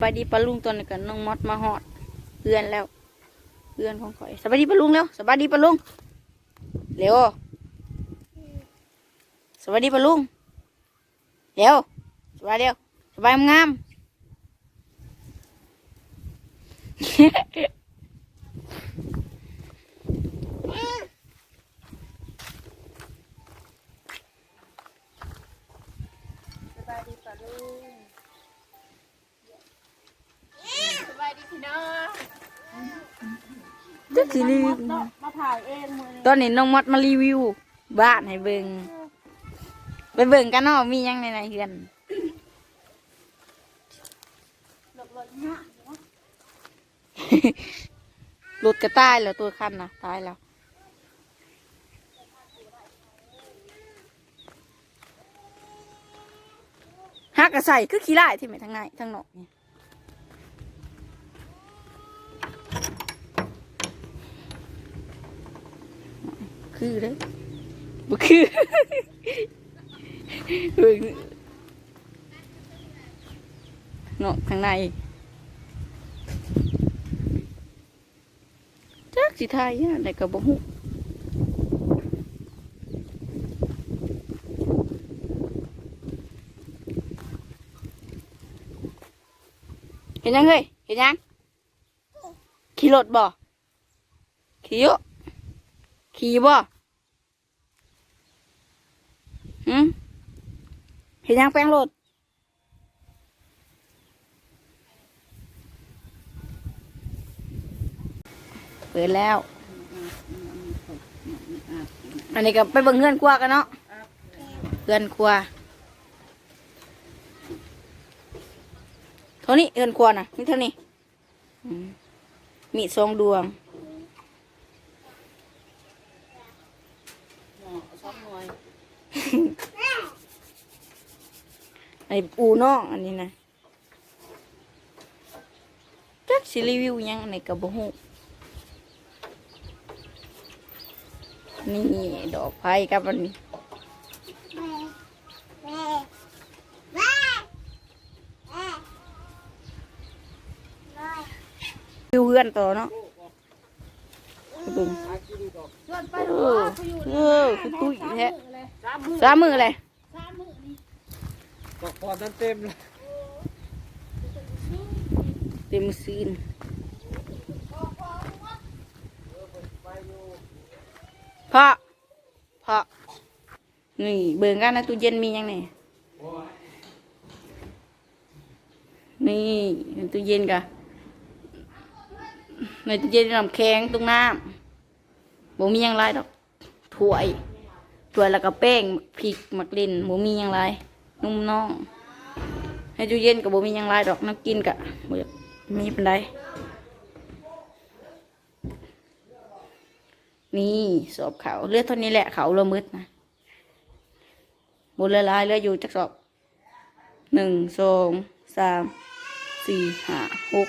สบายดีปลาลุงตัวนี้กันน้องมอดมาหอดเพื่อนแล้วเพื่อนของข่อยสบายดีปลาลุงเร็วสบายดีปลาลุงเร็วสบายดีปลาลุงเร็วสบายเร็วสบายงามสบายดีป่ะลุง พี่น้องจักสิรีวิวเนาะมาถ่ายเองมือนี้ตอนนี้น้องมดมารีวิว บ้านให้เบิ่งไปเบิ่งกันเนาะมีหยังในในเฮือนหลบหลบเนี่ยรถก็ตายแล้วตัวคันนะตายแล้วฮักกระใส่คือขี้ไล่ที่ไหนทางในทางนอกเนี่ย คือเลยบ่คือเบิ่งนอกทางในจักสิทายอะไหนก็บ่ฮู้เห็นยังเฮ้ยเห็นยังขี่รถบ่ขี่อยู่ ขี่บ่หืมเห็นยังแป้งรถเปิดแล้ว อันนี้ก็ไปเบิ่งเงื่อนครัวกันเนาะเงื่อนครัวเท่านี้เงื่อนครัวน่ะนี่เท่านี้มมีทรงดวง ชอบหน่อย อันนี้ปูน้องอันนี้นะจักสิรีวิวยังอันนี้ก็บ่ฮู้นี่ดอกไผ่กับอันนี้วิวเพื่อนต่อเนาะเอดูอเออคือตุ้ยแท้สามมือเลย ก็พอนั้นเต็มเลยเต็มซีนพ่อพ่อนี่เบิ่งกันนะตู้เย็นมียังไงนี่ตู้เย็นกะในตู้เย็นน้ำแข็งตรงน้ำบ่มียังไรดอกถ้วยถ้วยแล้วก็แป้งพริกมักลินบ่มียังไร นุ่มน้อง ให้ตู้เย็นกับบ่มียังไรดอกน้ำกินกะบ่อมีเป็นไดนี่สอบเขาเลือดเท่านี้แหละเขาละมืดนะบนละลายเลืออยู่จักสอบหนึ่งสองสามสี่ห้าหก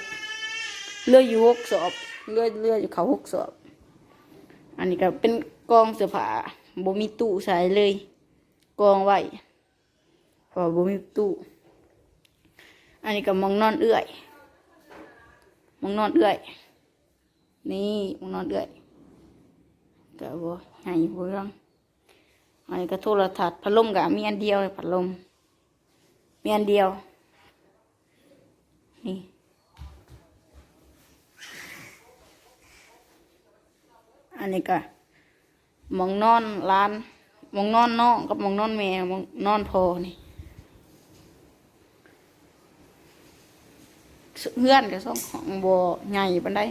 เลืออยู่หกสอบเลือเลืออยู่เขาหกสอบ อันนี้ก็เป็นกองเสื้อผ้าบ่มีตู้ใส่เลย กองไว้ เพอบ่มีตู้อันนี้ก็มองนอนเอื้อยมองนอนเอื้อย นี่มองนอนเอื้อยก็บ่ใหญ่บ่รื่องอันนี้ก็โทรทัศน์พัดลมก็มีอันเดียวเลยพัดลมมีอันเดียว นี่อันนี้ก็มองนอนร้านมองนอนน้องกับมองนอนแม่มองนอนพอนี่ เพื่อนกับส่งของบ่ใหญ่ปานใด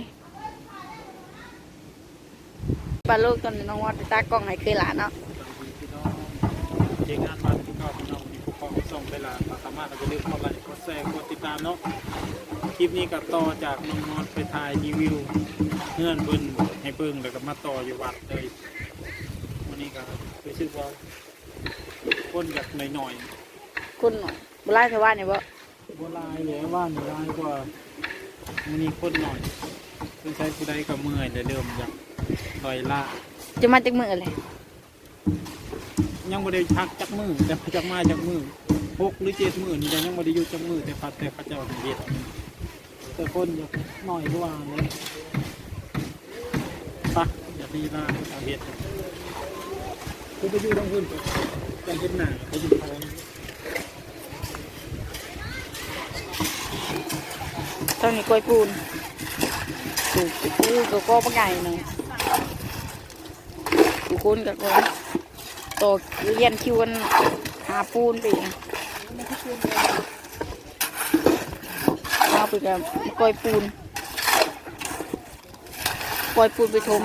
ปลาลูกตอนนี้น้องวัดไปตากล้องให้เคยหลานเนาะเจงานมาที่ก็พี่น้องมีผู้ปกครองส่งเวลาสามารถเราจะเลือกเข้าไปกดแชร์กดติดตามเนาะคลิปนี้ก็ต่อจากน้องนอนไปถ่ายรีวิวเงื่อนเบิ้นให้เบิ้งแล้วก็มาต่ออยู่วัดเลยวันนี้ก็รู้สึกว่าคนอยากหน่อยคุณหน่อยบ่ไล่ชาวบ้านเนี่ยบ่ๆ บัวลายเลยว่าหนึ่งลายกว่ามันนี้คนหน่อยเพิ่นใช้ผู้ใดก็เมื่อยแต่เริ่มอยากถอยล่าจะมาจากมือเลยยังไม่ได้ชักจักมือแต่จักมาจักมือหกหรือเจ็ดมือนี่แต่ยังไม่ได้อยุจักมือแต่พัดแต่พระเจ้าเฮ็ดแต่คนอยากหน่อยกว่าเลยปะอย่าดีนะเอาเห็ดคือไปอยู่ตรงพื้นกันเห็ดหนาไปอยู่ท้อง ตอนนี้กล้วยปูนปลูกปลูกก็ก็ปักใหญ่หนึ่งปลูกปูนกับก็โตเรียนคิวกันหาปูนไปนะเอาไปกับกล้วยปูนกล้วยปูนไปถม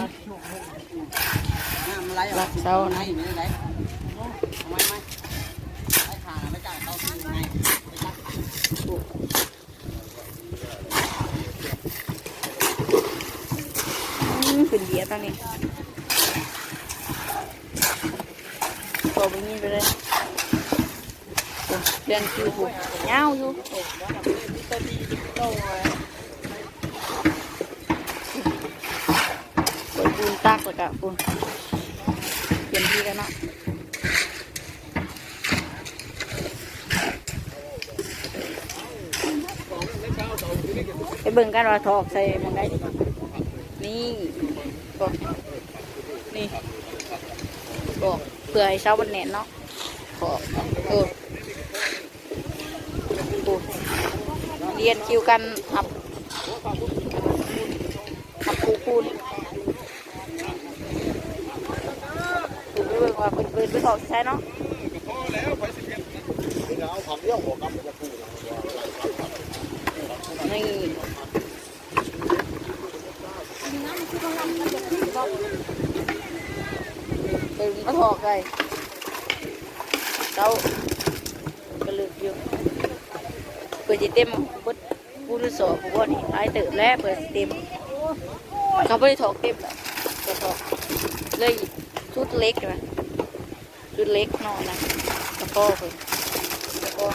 อะไรหลักเสาไหนนะ ไหนไหนทำไมไม่ไอ้ขาไม่จ่ายเขาที่ไหน อืมขึ้นเบียร์ตอนนี้โตไปนี่ไปเลยโอ้เรียนคิวผูเกแล้วก็ปูนเปลี่ยนที่แล้วเนาะไปเบิ่งกันว่าทอกใส่หมันนี่บอกเพื่อให้เช้าวันแหนนเนาะขอเออเรียนคิวกันหับหับปูปูนดูไปเบิ่งว่าเป็นปืนไปถอดใช่เนาะนี่ เป็นมาถอกเลยเจ้ากระลึกอยู่เปิดจะเต็มเปิดปูนสอบผมว่านี่หลายเติบแล้วเปิดสิเต็มเขาไม่ได้ถอกเต็มหรอกเปิดถอกเลยชุดเล็กใช่ไหมชุดเล็กนอนนะแล้วก็เพิ่นแล้วก็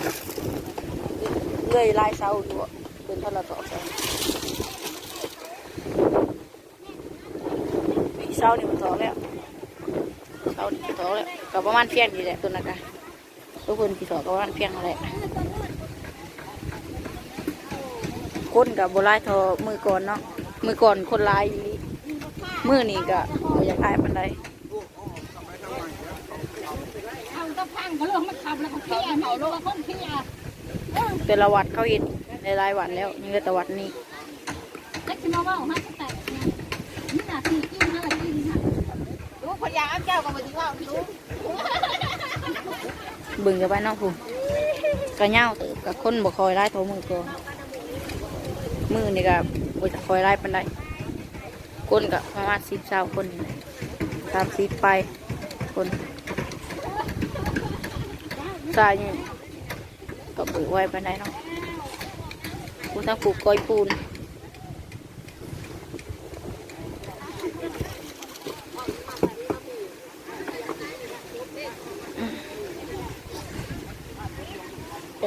เลยลายเสาอยู่อะเป็นท่าเราถอกไป เสานี่มันถอกแล้วเสานี่มันถอกแล้วกับประมาณเพียงนี่แหละตัวนั้นกันทุกคนที่ถอกก็ประมาณเพียงนั่นแหละคนกับโบราณทอมือก่อนเนาะมือก่อนคนลายอีหลีมือนี่ก็บ่อยากอายปันใดเอาตะพังเขาลงมาขับแล้วเขาเพี้ยเขาลงมาคนเพี้ยแต่ละวัดเขาเห็นในรายวันแล้วนี่ก็แต่วัดนี้แล้วจะมาว่าห้าจะแตกเนี่ยนี่นาทีกินห้านาทีค่ะ รู้พยาเจ้าก็มาถึงว่ารู้เบึงจะไปเนอกผู้กระเหย้าเติบกับคนบ่คอยไล่โทรมือตัวมือนี่ก็บ่จะคอยไล่ปันใดคนก็ประมาณสิบสาวคนนี่แหละสามสิบไปคนสายนี่ก็ปลูกไว้ปันใดเนาะผู้ทั้งปลูกกอยปูน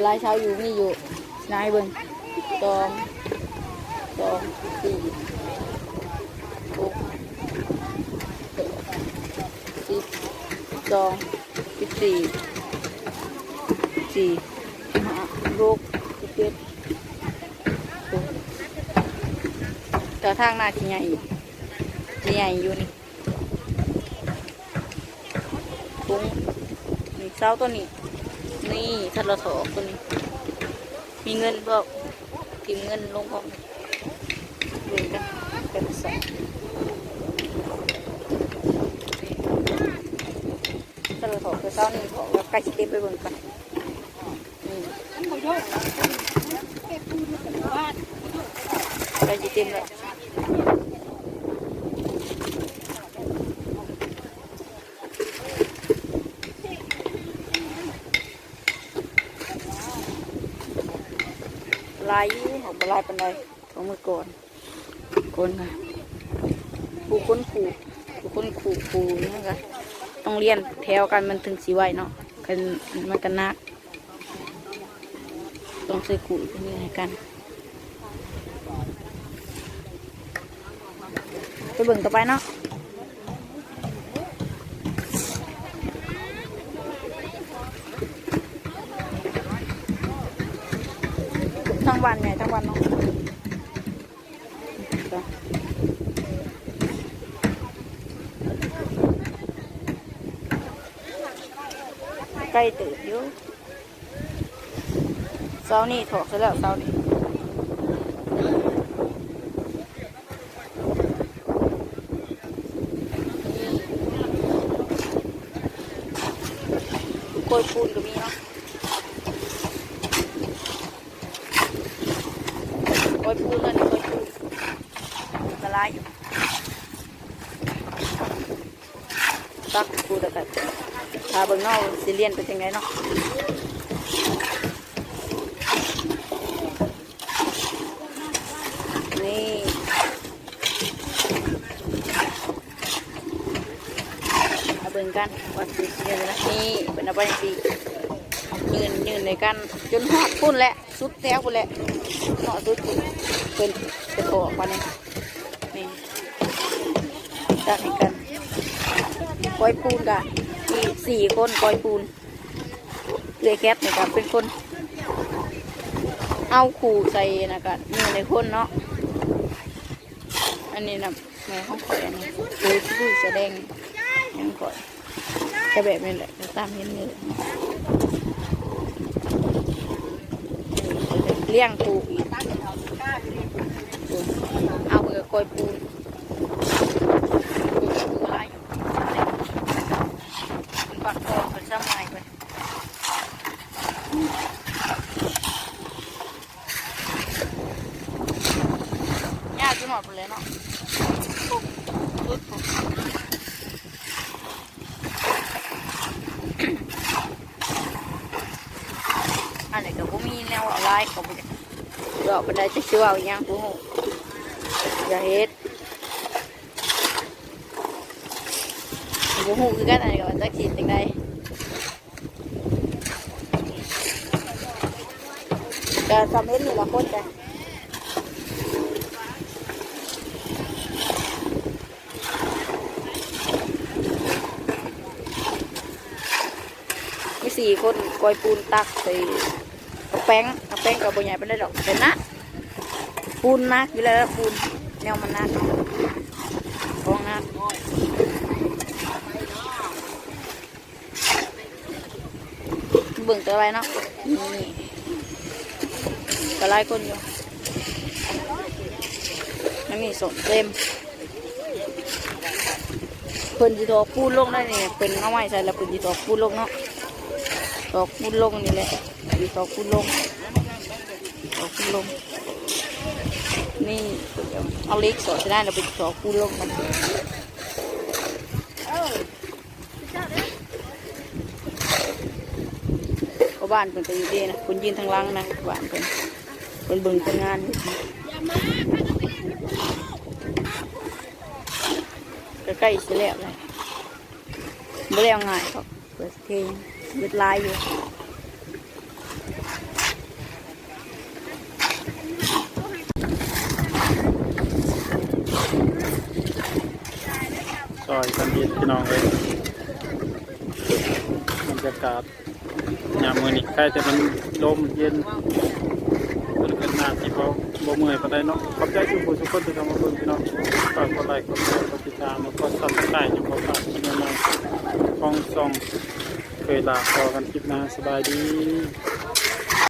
ลายเช้าอยู่มีอยู่นายเบิ่งสองสองสี่หกเจ็ดสิบสองสิบสี่สี่สิบห้าหกสิบเจ็ดโอ้แต่ทางหน้าที่ใหญ่ที่ใหญ่อยู่นี่ปุ้งนี่เสาตัวนี้ นี่ทัลสองตัวนี้มีเงินก็ทิมเงินลงของดูกันเป็นสองทัลสอคือเศ้านี่ของแบบใกล้ชิดไปเบิ่งกันนี่มันบ่โยกเก็บปูนเป็นบ้านใกล้ชิดเต็มเลย ลายอยู่ของบลายปันใดของมือก่อนคนค่ะผูคนผูผูคนผูผูนี่ค่ะต้องเรียนแถวกันมันถึงสีไหวเนาะกันมันกันนัก ต้องใส่กุยนี่ให้กันไปเบิ่งต่อไปเนาะ ทั้งวันเนาะใกล้ตื่นอยู่เสานี่ถอกเสร็จแล้วเสานี่โกยปูนก็มีเนาะ โกยปูนแล้วนี่โกยปูนละลายอยู่ตักปูนแล้วกันพาเบิ่งเนาะสิเลียนเป็นยังไงเนาะนี่มาเบิ่งกันว่าสิเลียนนะนี่เป็นอะไรสิ ยืนยืนในกันจนหอดพุ่นแหละสุดแถวพุ่นแหละหอดสุดพุ่นเป็นเป็นโถออกมาเนี่ยนี่ตักให้กันก้อยปูนกะมีสี่คนก้อยปูนเลยแคทเนี่ยกับเป็นคน เอาขู่ใส่นะกันมีในคนเนาะอันนี้นะแม่ห้องข่อยอันนี้คือผู้แสดงยังข่อยจะแบบนี้แหละตามเห็นเละ เลี้ยงปูอีกเอาเมือก้อยปูนปูอะไรอยู่เป็นปักทองเป็นสมัยไปยากจังหวะไปเลยเนาะสุดปุ๊บอันนี้ก็บ่มี แนวอะไรก็บ่ได้ดอกบันไดจะชื่อว่าอหย่างกูฮู้อย่าเฮ็ดกูฮู้คือกันอันนี้ก็ว่าจะคิดจังไดแต่สำเร็จนี่ละคนแต่มีสี่คนกอยปูนตักใส่กระแป้งกระแป้งกับบใหญ่ไปได้ดอกแต่นนะปูนนะอยู่แล้วปูนแนวมันนะกองนะเบิ่งตัวอะไรเนาะนี่ก็หลายคนอยู่มันมีสมเต็มเพิ่นจีทอกปูนลงได้นี่เป็นเอาไม้ใส่แล้วเพิ่นจีทอกปูนลงเนาะทอกปูนลงนี่แหละ จีทอกปูนลงทอกปูนลง นี่เอาเล็กสอดจะได้แล้วเพิ่นสอกปูนลงมันก็บ้านเพิ่นก็อยู่ดีนะเพิ่นยืนทางหลังนะบ้านเพิ่นเป็นเบิ่งเป็นงานใกล้ๆสิแล้วเลยไม่แล้วง่ายครับเปิดเพลงเปิดไลายอยู่ อยกันเย็นพี่น้องเลยบรรยากาศยามมือนี้ใกล้จะมันลมเย็นมันเป็นหน้าที่เขาบ่เมื่อยปานใดเนาะขอบใจทุกผู้ทุกคนที่เข้ามาเบิ่งพี่น้องฝากกดไลค์กดแชร์กดติดตามแล้วก็ซับสไครต์อยู่บ่ฝากที่ใหม่ๆของซองเคยลาพอกันคลิปหน้าสบายดี